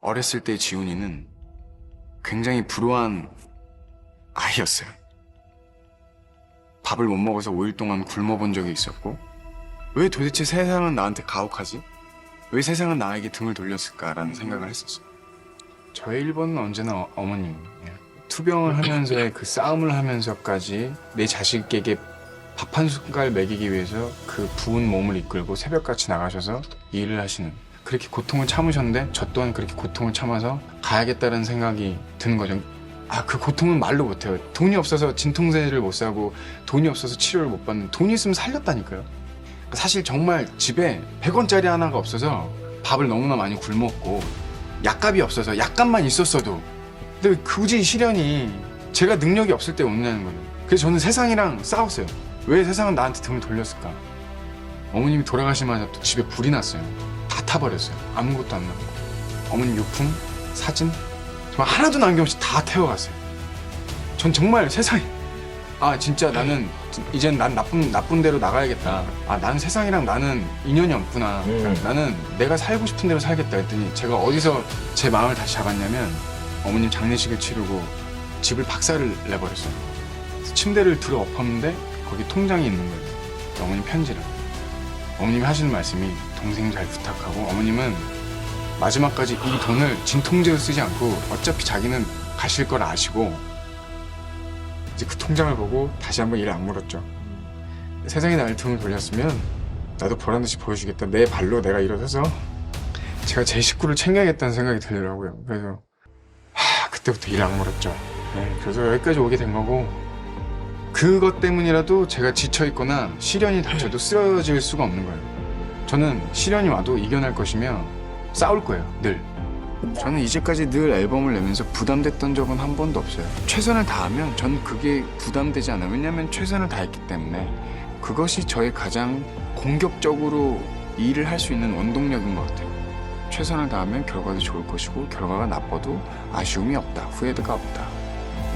어렸을 때 지훈이는 굉장히 불우한 아이였어요. 밥을 못 먹어서 5일 동안 굶어본 적이 있었고, 왜 도대체 세상은 나한테 가혹하지? 왜 세상은 나에게 등을 돌렸을까라는 생각을 했었어요. 저의 1번은 언제나 어, 어머님이에요. 투병을 하면서의 그 싸움을 하면서까지 내 자식에게 밥 한 숟갈 먹이기 위해서 그 부은 몸을 이끌고 새벽같이 나가셔서 일을 하시는 그렇게 고통을 참으셨는데 저 또한 그렇게 고통을 참아서 가야겠다는 생각이 드는 거죠. 아 그 고통은 말로 못해요. 돈이 없어서 진통제를 못 사고 돈이 없어서 치료를 못 받는 돈이 있으면 살렸다니까요. 사실 정말 집에 100원짜리 하나가 없어서 밥을 너무나 많이 굶었고 약값이 없어서 약값만 있었어도 근데 굳이 시련이 제가 능력이 없을 때 오느냐는 거예요. 그래서 저는 세상이랑 싸웠어요. 왜 세상은 나한테 등을 돌렸을까? 어머님이 돌아가시마자 또 집에 불이 났어요. 다 타버렸어요. 아무것도 안 남고. 어머님 유품, 사진, 정말 하나도 남김없이 다 태워갔어요. 전 정말 세상에 아 진짜 나는 이젠 난 나쁜 나쁜 대로 나가야겠다. 아난 세상이랑 나는 인연이 없구나. 음. 나는 내가 살고 싶은 대로 살겠다 했더니 제가 어디서 제 마음을 다시 잡았냐면 어머님 장례식을 치르고 집을 박살을 내버렸어요. 침대를 들어 엎었는데 거기 통장이 있는 거예요. 어머님 편지를. 어머님이 하시는 말씀이 동생 잘 부탁하고 어머님은 마지막까지 이 돈을 진통제로 쓰지 않고 어차피 자기는 가실 걸 아시고 이제 그 통장을 보고 다시 한번 일을 안 물었죠. 세상에 나를 등을 돌렸으면 나도 보란 듯이 보여주겠다. 내 발로 내가 일어서서 제가 제 식구를 챙겨야겠다는 생각이 들더라고요. 그래서 하, 그때부터 일 안 물었죠. 네, 그래서 여기까지 오게 된 거고 그것 때문이라도 제가 지쳐 있거나 시련이 닥쳐도 쓰러질 수가 없는 거예요. 저는 시련이 와도 이겨낼 것이며 싸울 거예요. 늘. 저는 이제까지 늘 앨범을 내면서 부담됐던 적은 한 번도 없어요. 최선을 다하면 전 그게 부담되지 않아요. 왜냐하면 최선을 다했기 때문에 그것이 저의 가장 공격적으로 일을 할 수 있는 원동력인 것 같아요. 최선을 다하면 결과도 좋을 것이고 결과가 나빠도 아쉬움이 없다. 후회가 없다.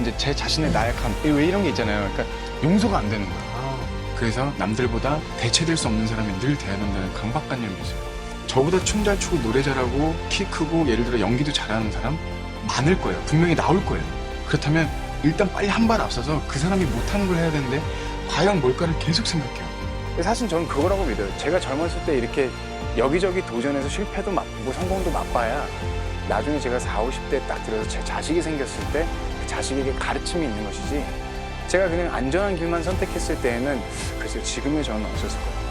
이제 제 자신의 나약함 왜 이런 게 있잖아요. 그러니까 용서가 안 되는 거예요. 그래서 남들보다 대체될 수 없는 사람이 늘 돼야 된다는 강박관념이 있어요. 저보다 춤 잘 추고 노래 잘하고 키 크고 예를 들어 연기도 잘하는 사람 많을 거예요. 분명히 나올 거예요. 그렇다면 일단 빨리 한 발 앞서서 그 사람이 못하는 걸 해야 되는데 과연 뭘까를 계속 생각해요. 사실 저는 그거라고 믿어요. 제가 젊었을 때 이렇게 여기저기 도전해서 실패도 맛보고 성공도 맛봐야 나중에 제가 4, 50대 딱 들어서 제 자식이 생겼을 때그 자식에게 가르침이 있는 것이지 제가 그냥 안전한 길만 선택했을 때에는 글쎄요 지금의 저는 없었을 것 같아요.